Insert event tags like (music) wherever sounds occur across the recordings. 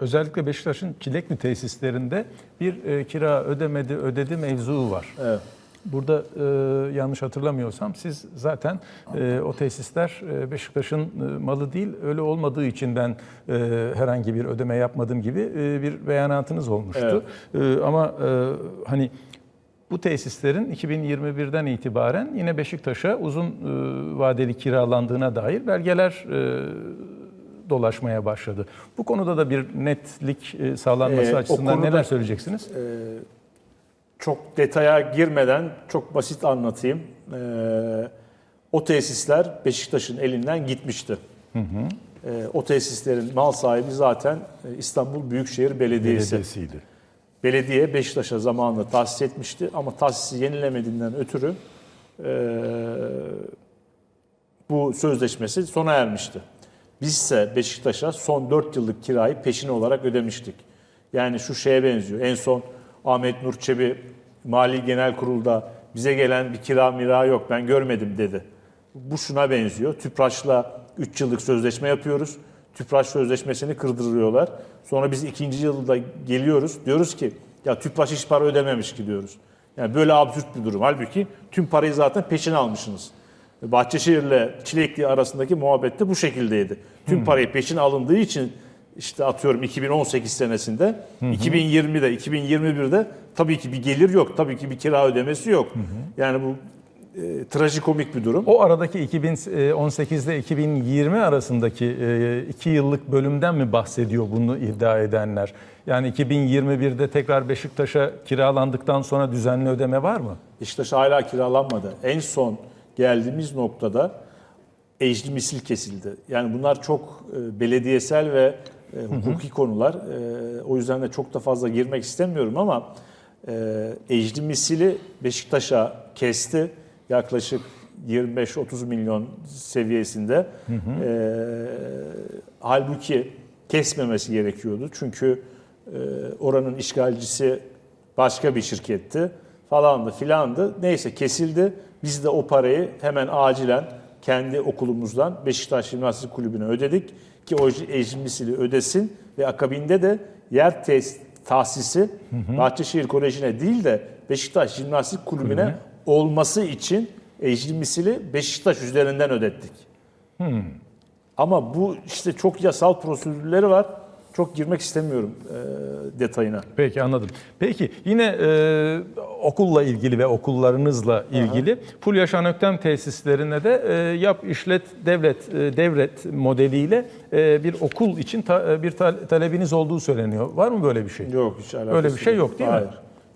Özellikle Beşiktaş'ın Çilekli tesislerinde bir e, kira ödemedi, ödedi mevzuu var. Evet. Burada e, yanlış hatırlamıyorsam siz zaten e, o tesisler e, Beşiktaş'ın e, malı değil, öyle olmadığı için ben e, herhangi bir ödeme yapmadım gibi e, bir beyanatınız olmuştu. E, ama e, hani bu tesislerin 2021'den itibaren yine Beşiktaş'a uzun e, vadeli kiralandığına dair belgeler e, dolaşmaya başladı. Bu konuda da bir netlik e, sağlanması Ee, açısından konuda- neler söyleyeceksiniz? Çok detaya girmeden çok basit anlatayım. Ee, o tesisler Beşiktaş'ın elinden gitmişti. Ee, o tesislerin mal sahibi zaten e, İstanbul Büyükşehir Belediyesi. Belediyesiydi. Belediye Beşiktaş'a zamanında tahsis etmişti ama tahsisi yenilemediğinden ötürü e, bu sözleşmesi sona ermişti. Biz ise Beşiktaş'a son 4 yıllık kirayı peşin olarak ödemiştik. Yani şu şeye benziyor. En son Ahmet Nur Çebi Mali Genel Kurul'da bize gelen bir kira mira yok ben görmedim dedi. Bu şuna benziyor. Tüpraş'la 3 yıllık sözleşme yapıyoruz. Tüpraş sözleşmesini kırdırıyorlar. Sonra biz ikinci yılda geliyoruz. Diyoruz ki ya Tüpraş hiç para ödememiş ki diyoruz. Yani böyle absürt bir durum. Halbuki tüm parayı zaten peşin almışsınız. Bahçeşehir'le Çilekli arasındaki muhabbet de bu şekildeydi. Tüm parayı peşin alındığı için işte atıyorum 2018 senesinde, 2020'de, 2021'de tabii ki bir gelir yok. Tabii ki bir kira ödemesi yok. Yani bu e, trajikomik bir durum. O aradaki 2018 ile 2020 arasındaki e, iki yıllık bölümden mi bahsediyor bunu iddia edenler? Yani 2021'de tekrar Beşiktaş'a kiralandıktan sonra düzenli ödeme var mı? Beşiktaş hala kiralanmadı. En son geldiğimiz noktada ecri misil kesildi. Yani bunlar çok e, belediyesel ve e, hukuki konular. E, o yüzden de çok da fazla girmek istemiyorum ama e, ecri misili Beşiktaş'a kesti. Yaklaşık 25-30 milyon seviyesinde. E, halbuki kesmemesi gerekiyordu. Çünkü oranın işgalcisi başka bir şirketti falandı filandı. Neyse kesildi. Biz de o parayı hemen acilen kendi okulumuzdan Beşiktaş Jimnastik Kulübü'ne ödedik ki o ecmisili ödesin ve akabinde de yer tes tahsisi Bahçeşehir Koleji'ne değil de Beşiktaş Jimnastik Kulübü'ne olması için ecmisili Beşiktaş üzerinden ödettik. Ama bu işte çok yasal prosedürleri var. Çok girmek istemiyorum e, detayına. Peki anladım. Peki yine e, okulla ilgili ve okullarınızla ilgili Fulya Şanöktem tesislerine de e, yap işlet devlet e, devlet modeliyle e, bir okul için ta- e, bir ta- talebiniz olduğu söyleniyor. Var mı böyle bir şey? Yok hiç alakası Öyle bir şey yok değil mi? Hayır.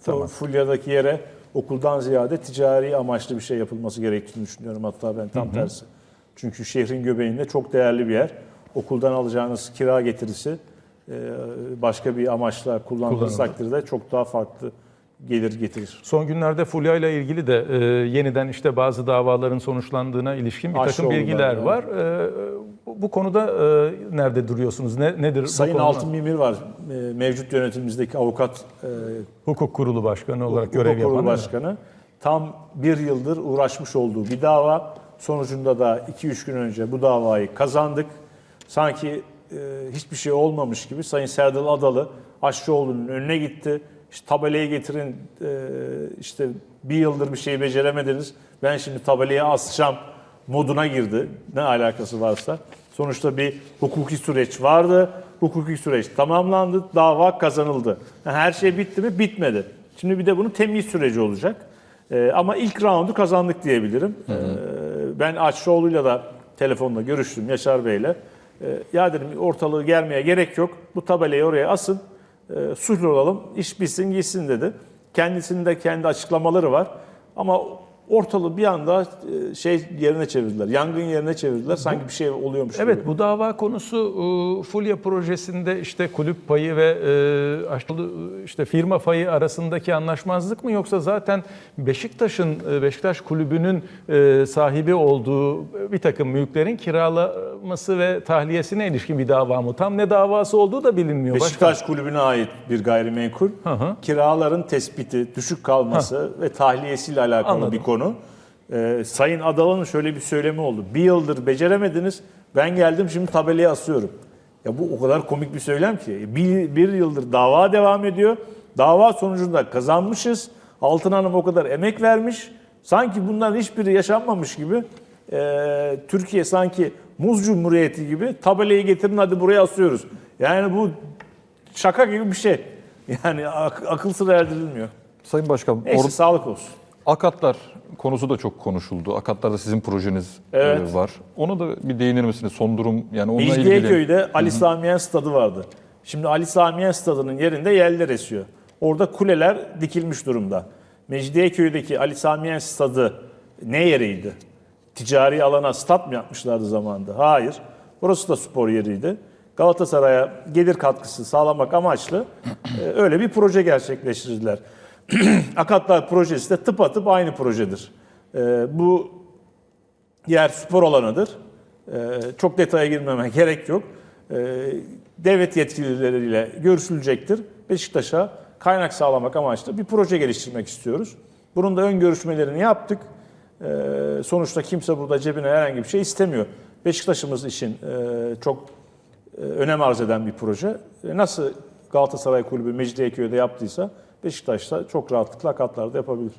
Tamam. O Fulya'daki yere okuldan ziyade ticari amaçlı bir şey yapılması gerektiğini düşünüyorum. Hatta ben tam tersi. Çünkü şehrin göbeğinde çok değerli bir yer. Okuldan alacağınız kira getirisi başka bir amaçla Kullanılır. takdirde çok daha farklı gelir getirir. Son günlerde Fulya ile ilgili de e, yeniden işte bazı davaların sonuçlandığına ilişkin bir takım Aşçıoğlu bilgiler var, var. E, bu, bu konuda e, nerede duruyorsunuz? Ne, nedir bu Sayın konuda? Altın Mimir var. e, Mevcut yönetimimizdeki avukat e, Hukuk Kurulu Başkanı olarak Hukuk görev Kurulu yapan. değil mi? Başkanı tam bir yıldır uğraşmış olduğu bir dava. Sonucunda da 2-3 gün önce bu davayı kazandık. Sanki hiçbir şey olmamış gibi Sayın Serdal Adalı Aşçıoğlu'nun önüne gitti. İşte tabelayı getirin, e, işte bir yıldır bir şey beceremediniz. Ben şimdi tabelayı asacağım moduna girdi. Ne alakası varsa. Sonuçta bir hukuki süreç vardı. Hukuki süreç tamamlandı. Dava kazanıldı. Her şey bitti mi? Bitmedi. Şimdi bir de bunun temyiz süreci olacak. Ee, ama ilk roundu kazandık diyebilirim. Ee, ben Açlıoğlu'yla da telefonla görüştüm Yaşar Bey'le. Ee, ya dedim ortalığı germeye gerek yok. Bu tabelayı oraya asın. E, sulh olalım. iş bitsin gitsin dedi. Kendisinin de kendi açıklamaları var. Ama ortalığı bir anda e, şey yerine çevirdiler. Yangın yerine çevirdiler. Sanki bir şey oluyormuş gibi. Evet bu dava konusu e, Fulya projesinde işte kulüp payı ve e, aşılı, işte firma payı arasındaki anlaşmazlık mı yoksa zaten Beşiktaş'ın e, Beşiktaş kulübünün e, sahibi olduğu bir takım mülklerin kiralaması ve tahliyesine ilişkin bir dava mı? Tam ne davası olduğu da bilinmiyor. Başka- Beşiktaş kulübüne ait bir gayrimenkul. hı. Kiraların tespiti, düşük kalması ve tahliyesiyle alakalı Anladım. bir konu. Ee, Sayın Adalı'nın şöyle bir söylemi oldu. Bir yıldır beceremediniz. Ben geldim şimdi tabelayı asıyorum. Ya bu o kadar komik bir söylem ki. Bir, bir yıldır dava devam ediyor. Dava sonucunda kazanmışız. Altın Hanım o kadar emek vermiş. Sanki bunların hiçbiri yaşanmamış gibi. E, Türkiye sanki muz cumhuriyeti gibi tabelayı getirin hadi buraya asıyoruz. Yani bu şaka gibi bir şey. Yani ak- akıl sır erdirilmiyor. Sayın Başkan, Neyse or- sağlık olsun. Akatlar konusu da çok konuşuldu. Akatlar'da sizin projeniz e, Evet. var. Ona da bir değinir misiniz? Son durum yani onunla ilgili. Mecidiyeköy'de Ali Samiyen Stadı vardı. Şimdi Ali Samiyen Stadı'nın yerinde yeller esiyor. Orada kuleler dikilmiş durumda. Mecidiyeköy'deki Ali Samiyen Stadı ne yeriydi? Ticari alana stat mı yapmışlardı zamanında? Hayır. Burası da spor yeriydi. Galatasaray'a gelir katkısı sağlamak amaçlı e, öyle bir proje gerçekleştirdiler. (clears throat) Akatlar projesi de tıpatıp aynı projedir. E, Bu yer spor alanıdır. Ee, çok detaya girmeme (laughs) gerek yok. Devlet yetkilileriyle görüşülecektir. Beşiktaş'a kaynak sağlamak amaçlı bir proje geliştirmek istiyoruz. Bunun da ön görüşmelerini yaptık. Ee, sonuçta kimse burada cebine herhangi bir şey istemiyor. Beşiktaş'ımız için e, çok e, önem arz eden bir proje. E, Nasıl Galatasaray Kulübü Mecidiyeköy'de yaptıysa Beşiktaş'ta çok rahatlıkla katlarda yapabilir.